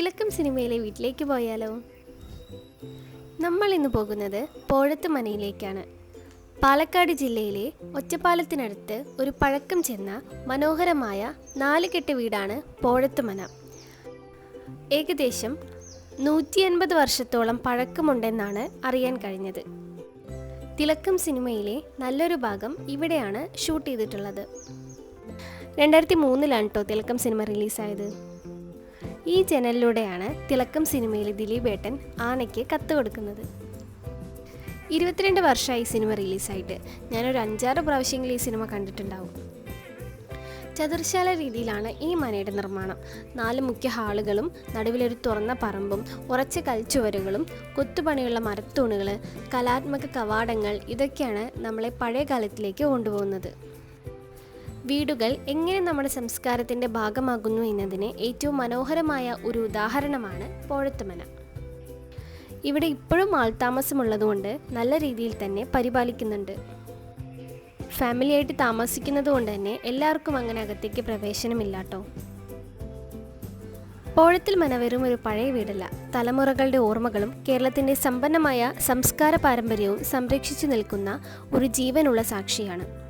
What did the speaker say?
തിലക്കം സിനിമയിലെ വീട്ടിലേക്ക് പോയാലോ? നമ്മൾ ഇന്ന് പോകുന്നത് പോഴത്ത് മനയിലേക്കാണ് പാലക്കാട് ജില്ലയിലെ ഒറ്റപ്പാലത്തിനടുത്ത് ഒരു പഴക്കം ചെന്ന മനോഹരമായ നാലുകെട്ട് വീടാണ് പോഴത്ത് മന ഏകദേശം നൂറ്റി എൺപത് വർഷത്തോളം പഴക്കമുണ്ടെന്നാണ് അറിയാൻ കഴിഞ്ഞത്. തിലക്കം സിനിമയിലെ നല്ലൊരു ഭാഗം ഇവിടെയാണ് ഷൂട്ട് ചെയ്തിട്ടുള്ളത്. രണ്ടായിരത്തി മൂന്നിലാണ് കേട്ടോ തിലക്കം സിനിമ റിലീസായത്. ഈ ജനലിലൂടെയാണ് തിളക്കം സിനിമയിലെ ദിലീപേട്ടൻ ആനയ്ക്ക് കത്ത് കൊടുക്കുന്നത്. ഇരുപത്തിരണ്ട് വർഷമായി സിനിമ റിലീസായിട്ട്. ഞാനൊരു അഞ്ചാറ് പ്രാവശ്യങ്ങളിൽ ഈ സിനിമ കണ്ടിട്ടുണ്ടാവും. ചതുർശാല രീതിയിലാണ് ഈ മനയുടെ നിർമ്മാണം. നാല് മുഖ്യ ഹാളുകളും നടുവിലൊരു തുറന്ന പറമ്പും ഉറച്ച കൽച്ചുവരുകളും കൊത്തുപണിയുള്ള മരത്തൂണുകൾ കലാത്മക കവാടങ്ങൾ ഇതൊക്കെയാണ് നമ്മളെ പഴയ കാലത്തിലേക്ക് കൊണ്ടുപോകുന്നത്. വീടുകൾ എങ്ങനെ നമ്മുടെ സംസ്കാരത്തിന്റെ ഭാഗമാകുന്നു എന്നതിന് ഏറ്റവും മനോഹരമായ ഒരു ഉദാഹരണമാണ് പോഴത്തുമന. ഇവിടെ ഇപ്പോഴും ആൾതാമസമുള്ളതുകൊണ്ട് നല്ല രീതിയിൽ തന്നെ പരിപാലിക്കുന്നുണ്ട്. ഫാമിലിയായിട്ട് താമസിക്കുന്നത് കൊണ്ട് തന്നെ എല്ലാവർക്കും അങ്ങനെ അകത്തേക്ക് പ്രവേശനമില്ലാട്ടോ. പോഴത്തിൽ മന വെറും ഒരു പഴയ വീടല്ല. തലമുറകളുടെ ഓർമ്മകളും കേരളത്തിന്റെ സമ്പന്നമായ സംസ്കാര പാരമ്പര്യവും സംരക്ഷിച്ചു നിൽക്കുന്ന ഒരു ജീവനുള്ള സാക്ഷിയാണ്.